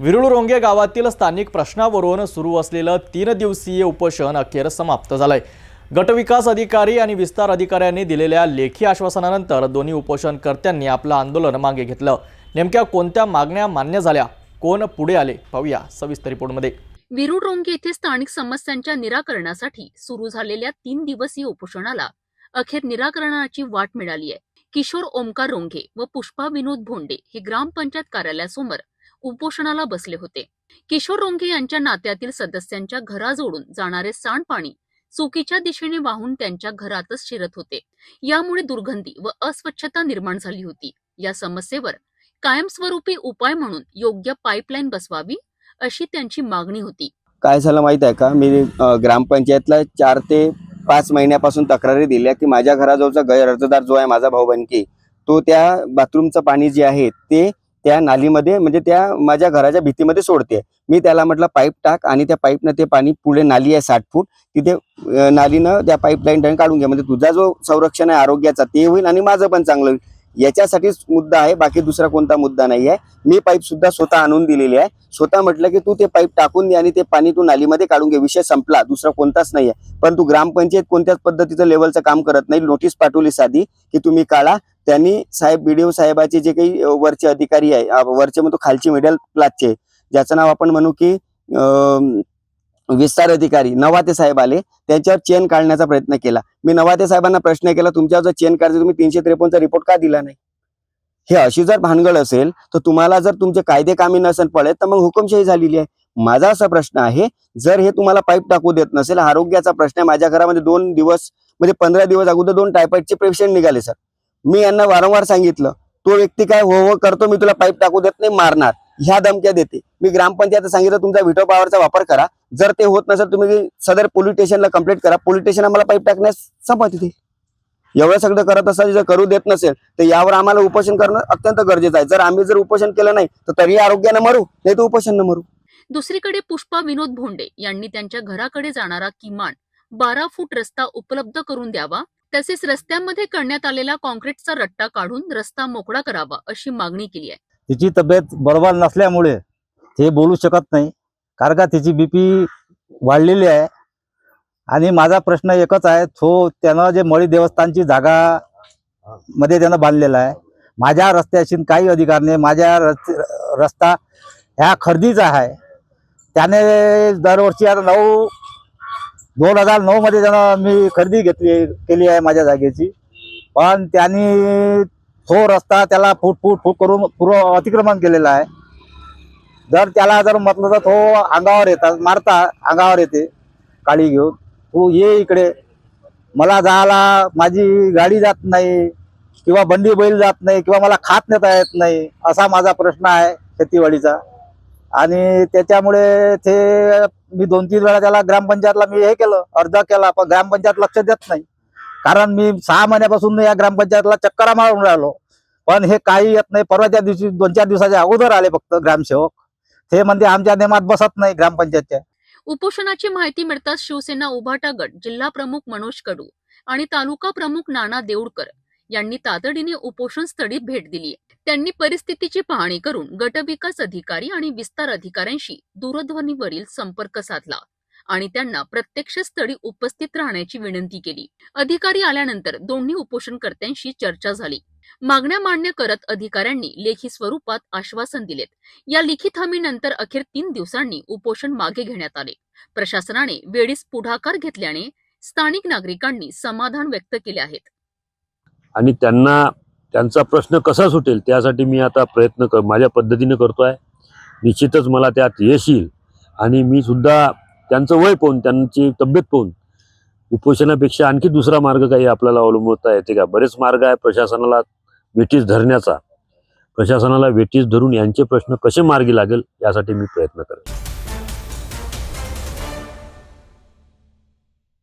विरुळ रोंगे गावातील स्थानिक प्रश्नावरून सुरू असलेलं तीन दिवसीय उपोषण अखेर समाप्त झालंय. गटविकास अधिकारी आणि विस्तार अधिकाऱ्यांनी दिलेल्या लेखी आश्वासनानंतर दोन्ही उपोषणकर्त्यांनी आपलं आंदोलन मागे घेतलं. नेमक्या कोणत्या मागण्या मान्य झाल्या? कोण पुढे आले? पाहूया सविस्तर रिपोर्टमध्ये. विरुड रोंगे येथे स्थानिक समस्यांच्या निराकरणासाठी सुरू झालेल्या तीन दिवसीय उपोषणाला अखेर निराकरणाची वाट मिळाली आहे. किशोर ओमकार रोंगे व पुष्पा विनोद भोंडे हे ग्रामपंचायत कार्यालयासमोर उपोषणाला बसले होते. किशोर रोंगे यांच्या नात्यातील सदस्यांच्या घराजोडून जाणारे सांडपाणी चुकीच्या दिशेने वाहून त्यांच्या घरातच शिरत होते. यामुळे दुर्गंधी व अस्वच्छता निर्माण झाली होती. या समस्येवर कायमस्वरूपी उपाय म्हणून योग्य पाईपलाईन बसवावी अशी त्यांची मागणी होती. काय झालं माहीत आहे का? मी ग्रामपंचायतला चार ते पाच महिन्यापासून तक्रारी दिल्या की माझ्या घराजवळचा गैर अर्जदार जो आहे माझा भाऊ बनकी तो त्या बाथरूमचं पाणी जे आहे ते त्या नालीमध्ये म्हणजे त्या माझ्या घराच्या भीतीमध्ये सोडते. मी त्याला म्हटलं पाईप टाक आणि त्या पाईपनं ते पाणी पुढे नाली आहे साठ फूट तिथे नालीनं त्या पाईपलाईन काढून घ्या म्हणजे तुझा जो संरक्षण आहे आरोग्याचा ते होईल आणि माझं पण चांगलं होईल. याच्यासाठीच मुद्दा आहे बाकी दुसरा कोणता मुद्दा नाही आहे. मी पाईप सुद्धा स्वतः आणून दिलेली आहे. स्वतः म्हटलं की तू ते पाईप टाकून दे आणि ते पाणी तू नालीमध्ये काढून घे. विषय संपला दुसरा कोणताच नाही आहे. परंतु ग्रामपंचायत कोणत्याच पद्धतीचं लेवलचं काम करत नाही. नोटीस पाठवली साधी की तुम्ही काढा. त्यांनी साहेब बीडीओ साहेबाचे जे काही वरचे अधिकारी आहे वरचे म्हणतो खालची मिडल क्लासचे ज्याचं नाव आपण म्हणू की अं, विस्तार अधिकारी नवाते साहेब आले त्यांच्यावर चेन काढण्याचा प्रयत्न केला. मी नवाते साहेबांना प्रश्न केला तुमच्यावर जर चेन काढायचं तुम्ही तीनशे त्रेपन्नचा रिपोर्ट का दिला नाही? हे अशी जर भानगड असेल तर तुम्हाला जर तुमचे कायदे कामी नसेल पडत तर मग हुकुमशाही झालेली आहे. माझा असा प्रश्न आहे जर हे तुम्हाला पाईप टाकू देत नसेल आरोग्याचा प्रश्न आहे माझ्या घरामध्ये दोन दिवस म्हणजे पंधरा दिवस अगोदर दोन टायफॉइडचे पेशंट निघाले सर मी यांना वारंवार सांगितलं तो व्यक्ती काय हो हो करतो मी तुला पाईप टाकू देत नाही मारणार. ह्या धमक्या देते. मी ग्रामपंचायत सांगितलं तुमचा विटो पॉवरचा वापर करा. जर ते होत नसेल तुम्ही सदर पोलीस स्टेशनला कंप्लेंट करा. पोलीस स्टेशन आम्हाला पाईप टाकण्यास संपत देईल एवढं सगळं करत असाल जर करू देत नसेल तर यावर आम्हाला उपोषण करणं अत्यंत गरजेचं आहे. जर आम्ही जर उपोषण केलं नाही तर तरी आरोग्यानं मरू नाही तर उपोषण मरू. दुसरीकडे पुष्पा विनोद भोंडे यांनी त्यांच्या घराकडे जाणारा किमान बारा फूट रस्ता उपलब्ध करून द्यावा. तसेच रस्त्यांमध्ये करण्यात आलेला कॉन्क्रीटचा रट्टा काढून रस्ता मोकळा करावा अशी मागणी केली आहे. तिची तब्येत बरोबर नसल्यामुळे ते बोलू शकत नाही. कारण का तिची बी पी वाढलेली आहे. आणि माझा प्रश्न एकच आहे तो त्यानं जे मळी देवस्थानची जागा मध्ये त्यानं बांधलेला आहे. माझ्या रस्त्याशी काही अधिकार नाही. माझ्या रस्ते रस्ता ह्या खरेदीचा आहे. त्याने दरवर्षी आता नऊ दोन हजार नऊमध्ये त्यानं मी खरेदी घेतली केली आहे माझ्या जागेची. पण त्यांनी तो रस्ता त्याला फूट फूट फूट करून पूर्व अतिक्रमण केलेलं आहे. जर त्याला जर म्हटलं तर तो अंगावर येतात मारता अंगावर येते काळी घेऊन. तू ये इकडे. मला जायला माझी गाडी जात नाही किंवा बंडी बैल जात नाही किंवा मला खात नेता येत नाही असा माझा प्रश्न आहे शेतीवाडीचा. आणि त्याच्यामुळे ते मी दोन तीन वेळा त्याला ग्रामपंचायतला मी हे केलं अर्ज केला पण ग्रामपंचायत लक्ष देत नाही. कारण मी सहा महिन्यापासून या ग्रामपंचायतला चक्करा मारून राहिलो. पण हे काही येत नाही. परवाच्या दिवशी दोन चार दिवसाच्या अगोदर आले फक्त ग्रामसेवक. हे म्हणते आमच्या नेमात बसत नाही ग्रामपंचायतच्या. उपोषणाची माहिती मिळताच शिवसेना उभाटा गट जिल्हा प्रमुख मनोज कडू आणि तालुका प्रमुख नाना देऊडकर यांनी तातडीने उपोषण स्थळी भेट दिली. त्यांनी परिस्थितीची पाहणी करून गटविकास अधिकारी आणि विस्तार अधिकाऱ्यांशी दूरध्वनीवरील संपर्क साधला. आणि त्यांना प्रत्यक्ष स्थळी उपस्थित राहण्याची विनंती केली. अधिकारी आल्यानंतर दोन्ही उपोषणकर्त्यांशी चर्चा झाली. मागण्या मान्य करत अधिकाऱ्यांनी लेखी स्वरूपात आश्वासन दिलेत. या लिखित हमीनंतर अखेर तीन दिवसांनी उपोषण मागे घेण्यात आले. प्रशासनाने वेळीच पुढाकार घेतल्याने स्थानिक नागरिकांनी समाधान व्यक्त केले आहेत. आणि त्यांना त्यांचा प्रश्न कसा सुटेल त्यासाठी मी आता प्रयत्न कर माझ्या पद्धतीने करतो आहे निश्चितच मला त्यात यश येईल. आणि मी सुद्धा त्यांचं वय पाहून त्यांची तब्येत पाहून. उपोषणापेक्षा आणखी दुसरा मार्ग काही आपल्याला अवलंबता येते का? बरेच मार्ग आहे प्रशासनाला वेटीस धरण्याचा. प्रशासनाला वेटीस धरून यांचे प्रश्न कसे मार्गी लागेल यासाठी मी प्रयत्न करेन.